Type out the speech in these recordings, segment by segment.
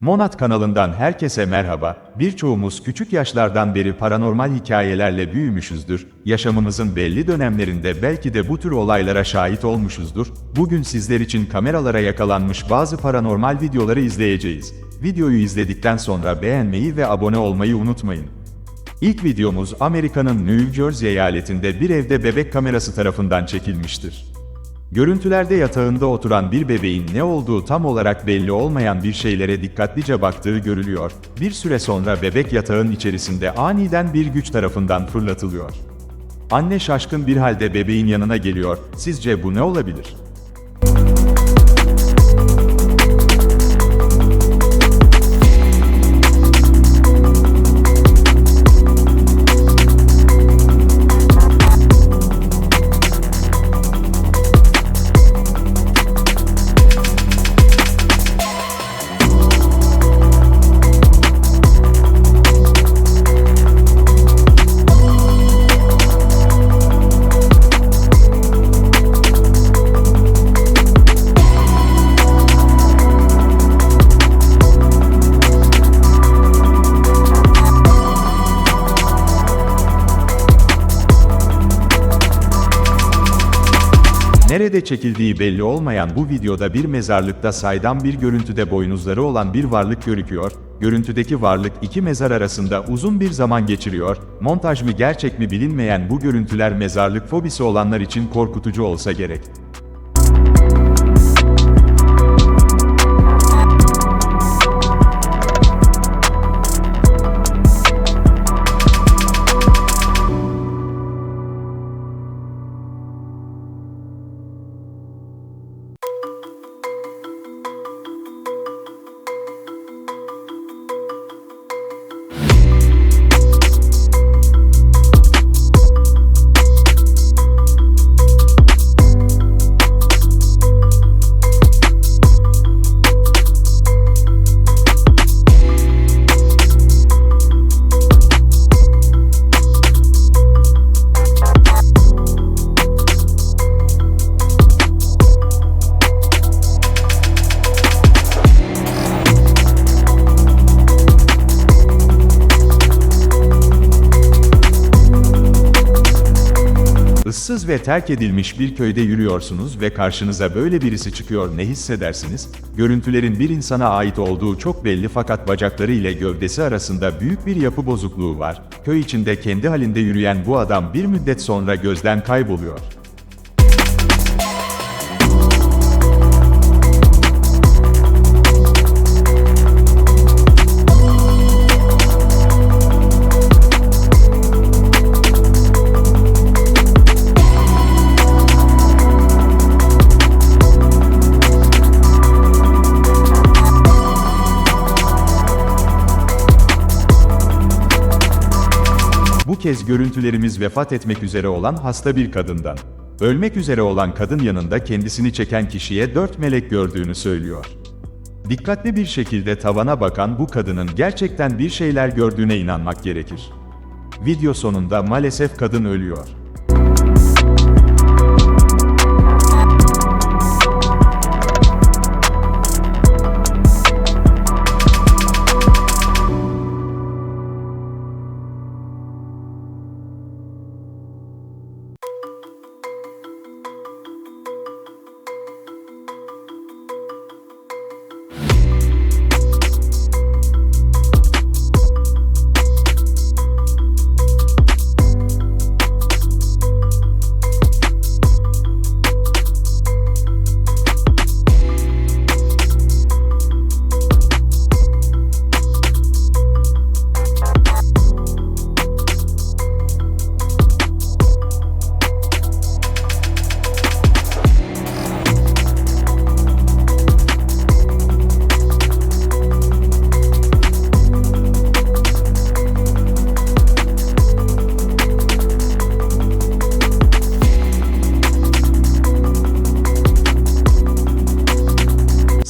Monat kanalından herkese merhaba. Birçoğumuz küçük yaşlardan beri paranormal hikayelerle büyümüşüzdür. Yaşamımızın belli dönemlerinde belki de bu tür olaylara şahit olmuşuzdur. Bugün sizler için kameralara yakalanmış bazı paranormal videoları izleyeceğiz. Videoyu izledikten sonra beğenmeyi ve abone olmayı unutmayın. İlk videomuz Amerika'nın New Jersey eyaletinde bir evde bebek kamerası tarafından çekilmiştir. Görüntülerde yatağında oturan bir bebeğin ne olduğu tam olarak belli olmayan bir şeylere dikkatlice baktığı görülüyor. Bir süre sonra bebek yatağın içerisinde aniden bir güç tarafından fırlatılıyor. Anne şaşkın bir halde bebeğin yanına geliyor. Sizce bu ne olabilir? Nerede çekildiği belli olmayan bu videoda bir mezarlıkta saydam bir görüntüde boynuzları olan bir varlık görüküyor. Görüntüdeki varlık iki mezar arasında uzun bir zaman geçiriyor. Montaj mı gerçek mi bilinmeyen bu görüntüler mezarlık fobisi olanlar için korkutucu olsa gerek. Issız ve terk edilmiş bir köyde yürüyorsunuz ve karşınıza böyle birisi çıkıyor ne hissedersiniz? Görüntülerin bir insana ait olduğu çok belli fakat bacakları ile gövdesi arasında büyük bir yapı bozukluğu var. Köy içinde kendi halinde yürüyen bu adam bir müddet sonra gözden kayboluyor. Kez görüntülerimiz vefat etmek üzere olan hasta bir kadından. Ölmek üzere olan kadın yanında kendisini çeken kişiye dört melek gördüğünü söylüyor. Dikkatli bir şekilde tavana bakan bu kadının gerçekten bir şeyler gördüğüne inanmak gerekir. Video sonunda maalesef kadın ölüyor.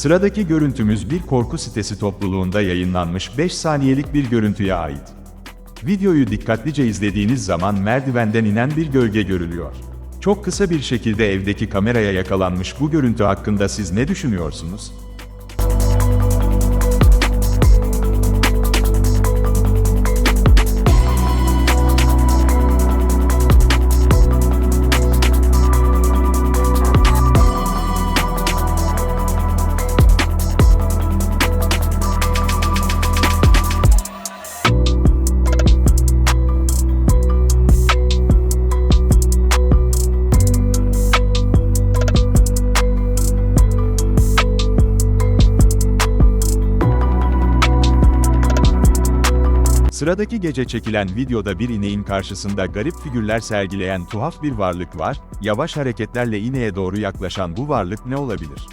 Sıradaki görüntümüz bir korku sitesi topluluğunda yayınlanmış 5 saniyelik bir görüntüye ait. Videoyu dikkatlice izlediğiniz zaman merdivenden inen bir gölge görülüyor. Çok kısa bir şekilde evdeki kameraya yakalanmış bu görüntü hakkında siz ne düşünüyorsunuz? Sıradaki gece çekilen videoda bir ineğin karşısında garip figürler sergileyen tuhaf bir varlık var, yavaş hareketlerle ineğe doğru yaklaşan bu varlık ne olabilir?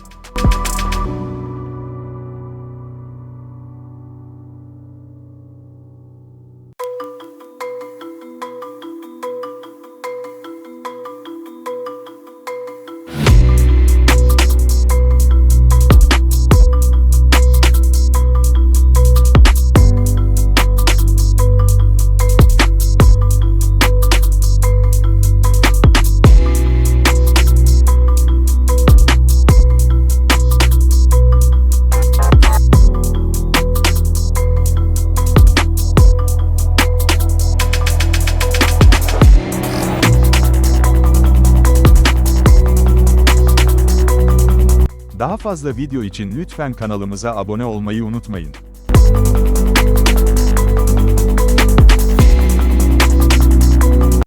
Daha fazla video için lütfen kanalımıza abone olmayı unutmayın.